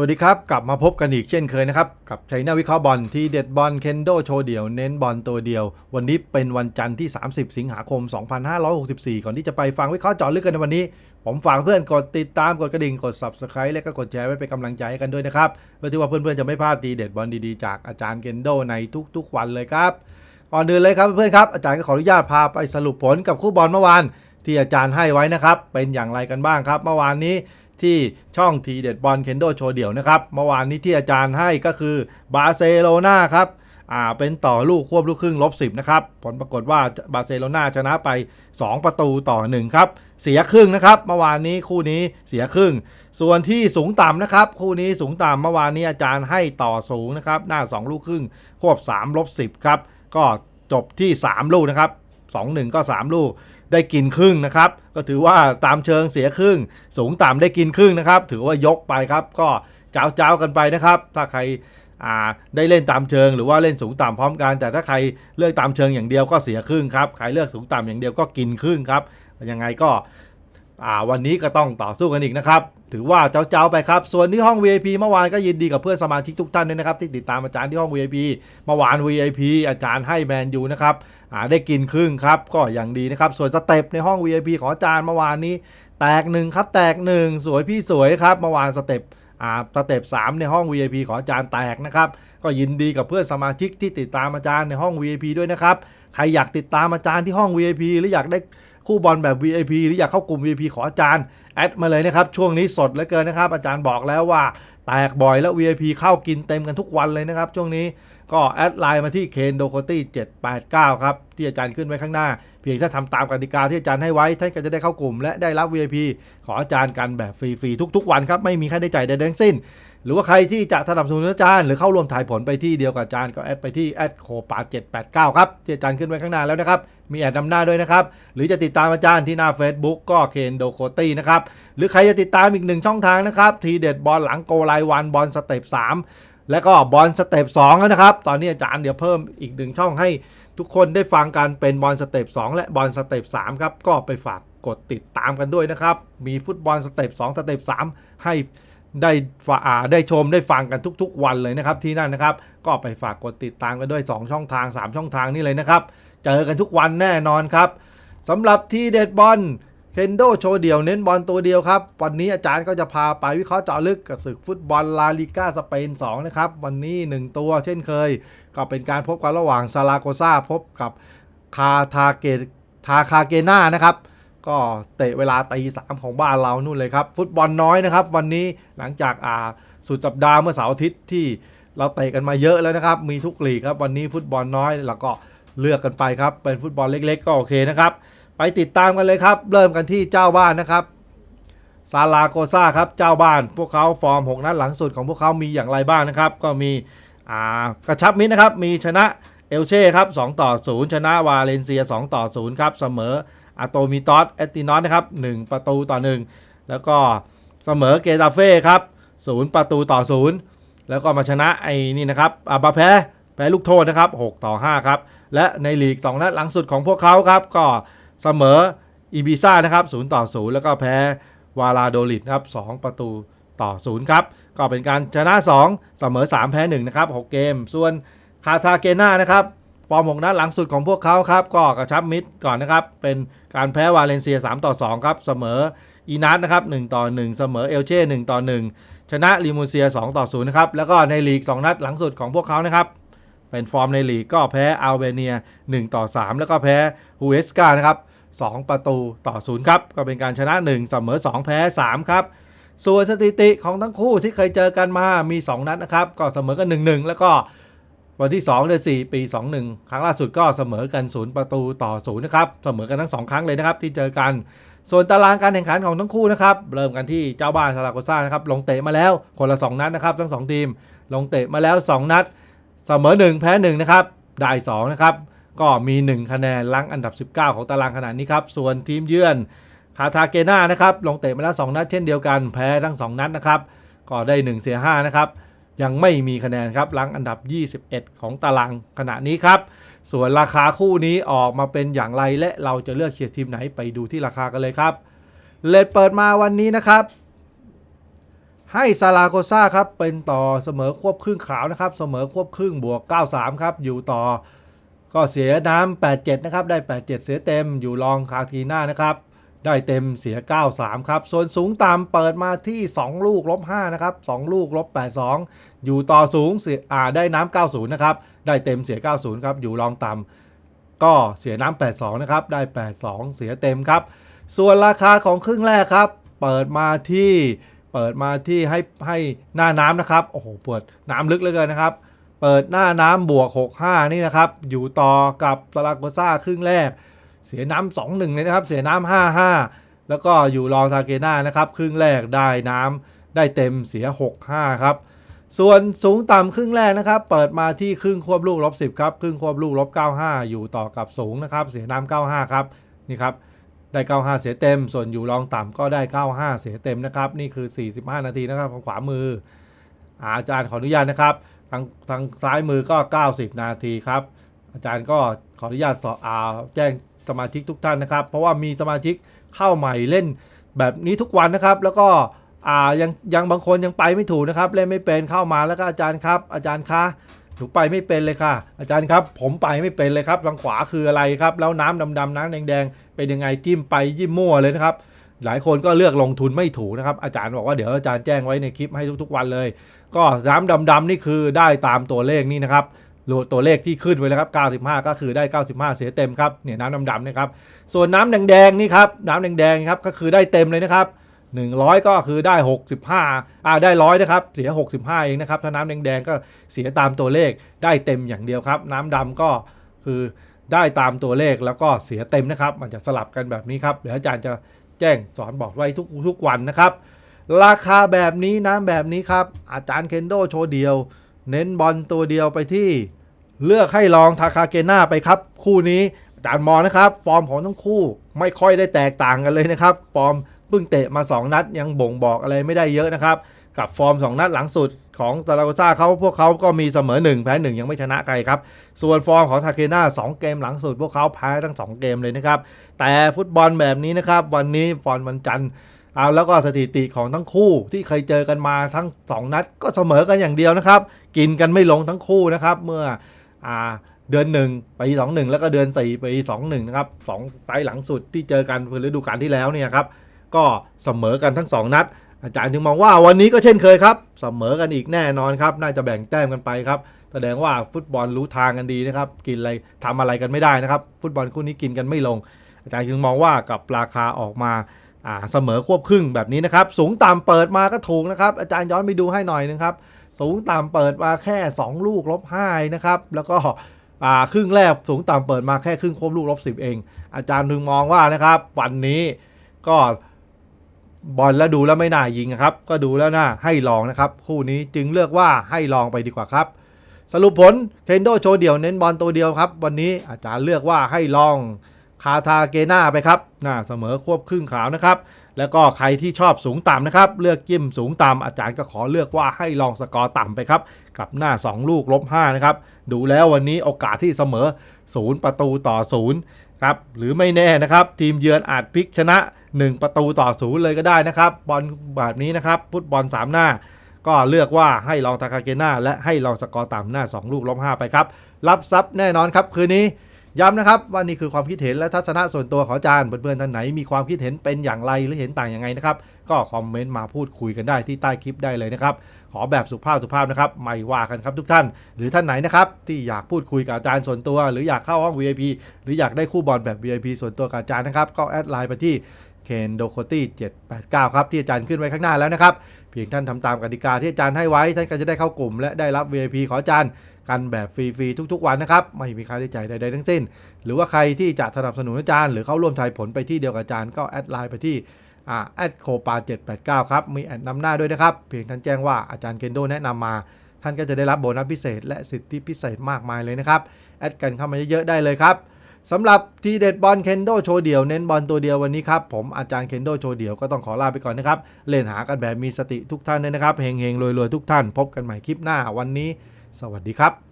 วัสดีครับ กลับมาพบกันอีกเช่นเคยนะครับ กับชัยนาวิเคราะห์บอลที่เด็ดบอลเคนโดโชว์เดี่ยวเน้นบอลตัวเดียว วันนี้เป็นวันจันทร์ที่ 30 สิงหาคม 2564 ก่อนที่จะไปฟังวิเคราะห์เจาะลึกกันในวันนี้ ผมฝากเพื่อนกดติดตามกดกระดิ่งกด subscribe และก็กดแชร์ไว้เป็นกำลังใจให้กันด้วยนะครับ เพื่อที่ว่าเพื่อนๆจะไม่พลาดตีเด็ดบอลดีๆจากอาจารย์เคนโดในทุกๆ วันเลยครับก่อนอื่นเลยครับเพื่อนๆครับอาจารย์ก็ขออนุญาตพาไปสรุปผลกับคู่บอลเมื่อวานที่อาจารย์ให้ไว้นะครับเป็นอย่างไรกันบ้างครับ เมื่อวานนี้ ที่ช่องทีเด็ดบอลเคนโดโชว์เดี่ยวนะครับเมื่อวานนี้ที่อาจารย์ให้ก็คือบาร์เซโลนาครับอ่าเป็นต่อลูกควบลูกครึ่งลบสิบนะครับผลปรากฏว่าบาร์เซโลนาชนะไป 2 ประตูต่อ 1 ครับ เสียครึ่งนะครับเมื่อวานนี้คู่นี้เสียครึ่ง ส่วนที่สูงต่ำนะครับ คู่นี้สูงต่ำเมื่อวานนี้อาจารย์ให้ต่อสูงนะครับหน้า 2 ลูกครึ่งควบ3ลบ10ครับก็จบที่ 3 ลูกนะครับ2-1 ก็ 3 ลูก ได้กินครึ่งนะครับ ก็ถือว่าตามเชิงเสียครึ่ง สูงต่ำได้กินครึ่งนะครับ ถือว่ายกไปครับ ก็เจ้าเจ้ากันไปนะครับ ถ้าใครได้เล่นตามเชิง หรือว่าเล่นสูงต่ำพร้อมกัน แต่ถ้าใครเลือกตามเชิงอย่างเดียวก็เสียครึ่งครับใครเลือกสูงต่ำอย่างเดียวก็กินครึ่งครับยังไงก็ อ่าวันนี้ก็ต้องต่อสู้กันอีกนะครับ ถือว่าเจ้าๆไปครับ ส่วนที่ห้อง VIP เมื่อวานก็ยินดีกับเพื่อนสมาชิกทุกท่านด้วยนะครับ ที่ติดตามอาจารย์ที่ห้อง VIP เมื่อวาน VIP อาจารย์ให้แมนยูนะครับอ่าได้กินครึ่งครับ ก็อย่างดีนะครับ ส่วนสเต็ปในห้อง VIP ของอาจารย์เมื่อวานนี้ แตกหนึ่งครับ แตกหนึ่งสวยพี่สวยครับเมื่อวานสเต็ปอ่าสเต็ป3ในห้อง VIP ของอาจารย์แตกนะครับ ก็ยินดีกับเพื่อนสมาชิกที่ติดตามอาจารย์ในห้อง VIP ด้วยนะครับ ใครอยากติดตามอาจารย์ที่ห้อง VIP หรืออยากได้ คู่บอลแบบ VIP หรืออยากเข้ากลุ่ม VIP ขออาจารย์ แอดมาเลยนะครับ ช่วงนี้สดเหลือเกินนะครับ อาจารย์บอกแล้วว่าแตกบ่อยแล้ว VIP เข้ากินเต็มกันทุกวันเลยนะครับ ช่วงนี้ ก็แอดไลน์มาที่เคนโดโคตี้789 ครับ ที่อาจารย์ขึ้นไว้ข้างหน้า เพียงถ้าทำตามกติกาที่อาจารย์ให้ไว้ ท่านก็จะได้เข้ากลุ่ม และได้รับ VIP ขออาจารย์กันแบบฟรีๆ ทุกๆ วันครับ ไม่มีค่าใช้จ่ายใดๆทั้งสิ้น หรือว่าใครที่จะสนับสนุนอาจารย์ หรือเข้าร่วมถ่ายผลไปที่เดียวกับอาจารย์ก็แอดไปที่แอดโคปา789 ครับที่อาจารย์ขึ้นไว้ข้างหน้าแล้วนะครับมีแอดนำหน้าด้วยนะครับ หรือจะติดตามอาจารย์ที่หน้า Facebook ก็เคนโดโคตี้นะครับหรือใครจะติดตามอีกหนึ่งช่องทางนะครับทีเด็ดบอลหลังโกไลวันบอลสเต็ป3 แล้วก็บอลสเต็ป2แล้วนะครับ ตอนนี้อาจารย์เดี๋ยวเพิ่มอีกหนึ่งช่องให้ทุกคนได้ฟังกันเป็นบอลสเต็ป2และบอลสเต็ป3ครับ ก็ไปฝากกดติดตามกันด้วยนะครับ มีฟุตบอลสเต็ป2สเต็ป3ให้ได้ฝ่าได้ชมได้ฟังกันทุก ๆ วันเลยนะครับที่นั่นนะครับ ก็ไปฝากกดติดตามกันด้วย 2 ช่องทาง 3 ช่องทางนี่เลยนะครับ เจอกันทุกวันแน่นอนครับสำหรับที่เด็ดบอล เคนโดโชว์เดี่ยวเน้นบอลตัวเดียวครับ วันนี้อาจารย์ก็จะพาไปวิเคราะห์เจาะลึกกับศึกฟุตบอลลาลิก้าสเปน2นะครับ วันนี้ 1 ตัวเช่นเคย ก็เป็นการพบกันระหว่างซาลาโกซาพบกับคาทาเกตทาคาเกนานะครับ ก็เตะเวลาตีสามของบ้านเรานู่นเลยครับ ฟุตบอลน้อยนะครับ วันนี้หลังจากอ่าสุดสัปดาห์เมื่อเสาร์อาทิตย์ที่เราเตะกันมาเยอะแล้วนะครับ มีทุกลีกครับวันนี้ฟุตบอลน้อยแล้วก็เลือกกันไปครับเป็นฟุตบอลเล็ก ๆ ก็โอเคนะครับ ไปติดตามกันเลยครับ เริ่มกันที่เจ้าบ้านนะครับซาลาโกซาครับเจ้าบ้าน พวกเขาฟอร์ม 6 นัดหลังสุดของพวกเขามีอย่างไรบ้างนะครับ ก็มีกระชับมิตรนะครับ มีชนะเอลเช่ครับ2ต่อ 0 ชนะวาเลนเซีย 2 ต่อ 0 ครับ เสมออาโตมิตอสเอตินอสนะครับ 1 ประตูต่อ 1 แล้วก็เสมอเกตาเฟ่ครับ0ประตูต่อ 0 แล้วก็มาชนะไอ้นี่นะครับอาบาแพ้แพ้ลูกโทษนะครับ 6 ต่อ 5 ครับ และในลีก 2 นัดหลังสุดของพวกเขาครับก็ เสมออีบิซ่านะครับ0ต่อ 0 แล้วก็แพ้วาลาโดลิดครับ2ประตูต่อ 0 ครับ ก็เป็นการชนะ 2 เสมอ 3 แพ้ 1 นะครับ 6 เกม ส่วนคาทาเกนานะครับฟอร์ม6นัดหลังสุดของพวกเขาครับ ก็กระชับมิตรก่อนนะครับ เป็นการแพ้วาเลนเซีย 3 ต่อ 2 ครับ เสมออีนัทนะครับ1ต่อ 1 เสมอเอลเช่1ต่อ 1 ชนะลิมูเซีย 2 ต่อ 0 นะครับ แล้วก็ในลีก 2 นัดหลังสุดของพวกเขานะครับ เป็นฟอร์มในลีกก็แพ้อัลเบเนีย 1 ต่อ 3 แล้วก็แพ้ฮูเอสกานะครับ 2 ประตูต่อ0ครับก็เป็นการชนะ 1 เสมอ 2 แพ้ 3 ครับ ส่วนสถิติของทั้งคู่ที่เคยเจอกันมามี 2 นัดนะครับ ก็เสมอกัน 1-1 แล้วก็วันที่ 2 เดือน 4 ปี 21 ครั้งล่าสุดก็เสมอกัน 0 ประตูต่อ0นะครับ เสมอกันทั้ง 2 ครั้งเลยนะครับที่เจอกัน ส่วนตารางการแข่งขันของทั้งคู่นะครับ เริ่มกันที่เจ้าบ้านซาราโกซ่านะครับ ลงเตะมาแล้วคนละ 2 นัดนะครับ ทั้ง 2 ทีม ลงเตะมาแล้ว 2 นัด เสมอ 1 แพ้ 1 นะครับ ได้ 2 นะครับ ก็มี 1 คะแนนลังอันดับ 19 ของตารางขนาดนี้ครับ ส่วนทีมเยือนคาทาเกนานะครับลงเตะมาแล้ว2นัดเช่นเดียวกันแพ้ทั้ง 2 นัดนะครับ ก็ได้ 1 เสีย 5 นะครับ ยังไม่มีคะแนนครับลังอันดับ 21 ของตารางขณะนี้ครับ ส่วนราคาคู่นี้ออกมาเป็นอย่างไรและเราจะเลือกเชียร์ทีมไหนไปดูที่ราคากันเลยครับเลดเปิดมาวันนี้นะครับ ให้ซาราโกซ่าครับเป็นต่อเสมอควบครึ่งขาวนะครับ เสมอควบครึ่งบวก 93 ครับอยู่ต่อ ก็เสียน้ำ87 นะครับ ได้ 87 เสียเต็มอยู่รองคาทีน่านะครับ ได้เต็มเสีย 93 ครับ ส่วนสูงตามเปิดมาที่ 2 ลูกลบ5นะครับ 2 ลูกลบ82 อยู่ต่อสูงเสียอ่าได้น้ำ90 นะครับ ได้เต็มเสีย 90 ครับ อยู่รองต่ำก็เสียน้ำ82 นะครับ ได้ 82 เสียเต็มครับ ส่วนราคาของครึ่งแรกครับ เปิดมาที่เปิดมาที่ให้ให้หน้าน้ำนะครับ โอ้โห เปิดน้ำลึกเหลือเกินนะครับ เปิดหน้าน้ำบวก 65 นี่นะครับ อยู่ต่อกับซาราโกซ่าครึ่งแรก เสียน้ำ2-1 เลยนะครับ เสียน้ำ5-5 แล้วก็อยู่รองซาเกน่านะครับ ครึ่งแรกได้น้ำได้เต็มเสีย 6-5 ครับ ส่วนสูงต่ำครึ่งแรกนะครับ เปิดมาที่ครึ่งควบลูกลบ10 ครับ ครึ่งควบลูกลบ95 อยู่ต่อกับสูงนะครับ เสียน้ำ95 ครับ นี่ครับ ได้ 95 เสียเต็ม ส่วนอยู่รองต่ำก็ได้ 95 เสียเต็มนะครับ นี่คือ 45 นาทีนะครับของขวามือ อาอาจารย์ขออนุญาตนะครับ ทางทางซ้ายมือก็ 90 นาทีครับ อาจารย์ก็ขออนุญาตสอบอาแจ้งสมาชิกทุกท่านนะครับ เพราะว่ามีสมาชิกเข้าใหม่เล่นแบบนี้ทุกวันนะครับ แล้วก็อ่ายังยังบางคนยังไปไม่ถูกนะครับ เล่นไม่เป็นเข้ามาแล้วก็อาจารย์ครับ อาจารย์คะหนูไปไม่เป็นเลยค่ะ อาจารย์ครับ ผมไปไม่เป็นเลยครับทางขวาคืออะไรครับ แล้วน้ำดำๆน้ำแดงๆเป็นยังไงจิ้มไปยิ้มมั่วเลยนะครับ หลายคนก็เลือกลงทุนไม่ถูกนะครับ อาจารย์บอกว่าเดี๋ยวอาจารย์แจ้งไว้ในคลิปให้ทุกๆวันเลย ก็น้ำดำๆนี่คือได้ตามตัวเลขนี่นะครับโลตัวเลขที่ขึ้นไว้แล้วครับ 95 ก็คือได้ 95 เสียเต็มครับ เนี่ยน้ำดำๆนะครับ ส่วนน้ำแดงๆนี่ครับ น้ำแดงๆครับ ก็คือได้เต็มเลยนะครับ 100 ก็คือได้ 65อ่าได้ร้อยนะครับ เสีย 65 เองนะครับ ถ้าน้ำแดงๆก็เสียตามตัวเลข ได้เต็มอย่างเดียวครับ น้ำดำก็คือได้ตามตัวเลขแล้วก็เสียเต็มนะครับ มันจะสลับกันแบบนี้ครับ เดี๋ยวอาจารย์จะ แจ้งสอนบอกไว้ทุกทุกวันนะครับ ราคาแบบนี้น้ำแบบนี้ครับ อาจารย์เคนโดโชว์เดียว เน้นบอลตัวเดียวไปที่เลือกให้ลองทาคาเกน่าไปครับ คู่นี้อาจารย์มองนะครับฟอร์มของทั้งคู่ไม่ค่อยได้แตกต่างกันเลยนะครับฟอร์มเพิ่งเตะมา 2 นัดยังบ่งบอกอะไรไม่ได้เยอะนะครับ กับฟอร์ม 2 นัดหลังสุดของตาราโกซ่าเขาพวกเขาก็มีเสมอ 1 แพ้ 1 ยังไม่ชนะใครครับ ส่วนฟอร์มของทาเคน่า2เกมหลังสุด พวกเขาแพ้ทั้ง 2 เกมเลยนะครับ แต่ฟุตบอลแบบนี้นะครับ วันนี้ฟอร์มวันจันทร์เอาแล้วก็สถิติของทั้งคู่ที่เคยเจอกันมาทั้ง 2 นัดก็เสมอกันอย่างเดียวนะครับ กินกันไม่ลงทั้งคู่นะครับ เมื่ออเดือนหนึ่งปีสองหนึ่งแล้วก็เดือนสี่ปีสองหนึ่งนะครับสองไฟหลังสุดที่เจอกันคือฤดูกาลที่แล้วเนี่ยครับก็เสมอกันทั้ง 2 นัด อาจารย์จึงมองว่าวันนี้ก็เช่นเคยครับ เสมอกันอีกแน่นอนครับ น่าจะแบ่งแต้มกันไปครับ แสดงว่าฟุตบอลรู้ทางกันดีนะครับ กินอะไรทำอะไรกันไม่ได้นะครับ ฟุตบอลคู่นี้กินกันไม่ลง อาจารย์จึงมองว่ากับราคาออกมาอ่าเสมอควบครึ่งแบบนี้นะครับ สูงต่ำเปิดมาก็ถูกนะครับ อาจารย์ย้อนไปดูให้หน่อยนึงครับ สูงต่ำเปิดมาแค่ 2 ลูกลบ5นะครับ แล้วก็ครึ่งแรกสูงต่ำเปิดมาแค่ครึ่งควบลูกลบ10 เอง อาจารย์ถึงมองว่านะครับ วันนี้ก็ บอลแล้วดูแล้วไม่น่ายิงครับ ก็ดูแล้วน่าให้ลองนะครับ คู่นี้จึงเลือกว่าให้ลองไปดีกว่าครับ สรุปผลเคนโดโชว์เดี่ยวเน้นบอลตัวเดียวครับ วันนี้อาจารย์เลือกว่าให้ลองคาทาเกนาไปครับน้าเสมอควบครึ่งขาวนะครับ แล้วก็ใครที่ชอบสูงต่ำนะครับ เลือกจิ้มสูงต่ำอาจารย์ก็ขอเลือกว่าให้ลองสกอร์ต่ำไปครับ กับหน้า 2 ลูกลบ5นะครับ ดูแล้ววันนี้โอกาสที่เสมอ 0 ประตูต่อ 0 ครับหรือไม่แน่นะครับ ทีมเยือนอาจพลิกชนะ 1 ประตูต่อศูนย์เลยก็ได้นะครับ บอลแบบนี้นะครับฟุตบอล3หน้า ก็เลือกว่าให้ลองทาคาเกน่าและให้ลองสกอร์ต่ำหน้า 2 ลูกลบ5ไปครับ รับซับแน่นอนครับคืนนี้ ย้ำนะครับว่านี่คือความคิดเห็นและทัศนะส่วนตัวของอาจารย์เพื่อนๆท่านไหนมีความคิดเห็นเป็นอย่างไรหรือเห็นต่างยังไงนะครับ ก็คอมเมนต์มาพูดคุยกันได้ที่ใต้คลิปได้เลยนะครับ ขอแบบสุภาพสุภาพนะครับไม่ว่ากันครับทุกท่าน หรือท่านไหนนะครับที่อยากพูดคุยกับอาจารย์ส่วนตัว หรืออยากเข้าห้อง VIP หรืออยากได้คู่บอลแบบ VIP ส่วนตัวกับอาจารย์นะครับก็แอดไลน์ไปที่ เคนโดโคตี้789 ครับ ที่อาจารย์ขึ้นไว้ข้างหน้าแล้วนะครับ เพียงท่านทำตามกติกาที่อาจารย์ให้ไว้ ท่านก็จะได้เข้ากลุ่ม และได้รับ VIP ขออาจารย์กันแบบฟรีๆทุกๆวันนะครับ ไม่มีค่าใช้จ่ายใดๆทั้งสิ้น หรือว่าใครที่จะสนับสนุนอาจารย์ หรือเข้าร่วมทายผลไปที่เดียวกับอาจารย์ก็แอดไลน์ไปที่อ่าแอดโคปา789 ครับ มีแอดนำหน้าด้วยนะครับ เพียงท่านแจ้งว่าอาจารย์เคนโดแนะนำมา ท่านก็จะได้รับโบนัสพิเศษ และสิทธิพิเศษมากมายเลยนะครับ แอดกันเข้ามาเยอะๆได้เลยครับ สำหรับทีเด็ดบอลเคนโดโชว์เดี่ยวเน้นบอลตัวเดียววันนี้ครับ ผมอาจารย์เคนโดโชว์เดี่ยวก็ต้องขอลาไปก่อนนะครับ เล่นหากันแบบมีสติทุกท่านเลยนะครับเฮงๆรวยๆทุกท่าน พบกันใหม่คลิปหน้าวันนี้ สวัสดีครับ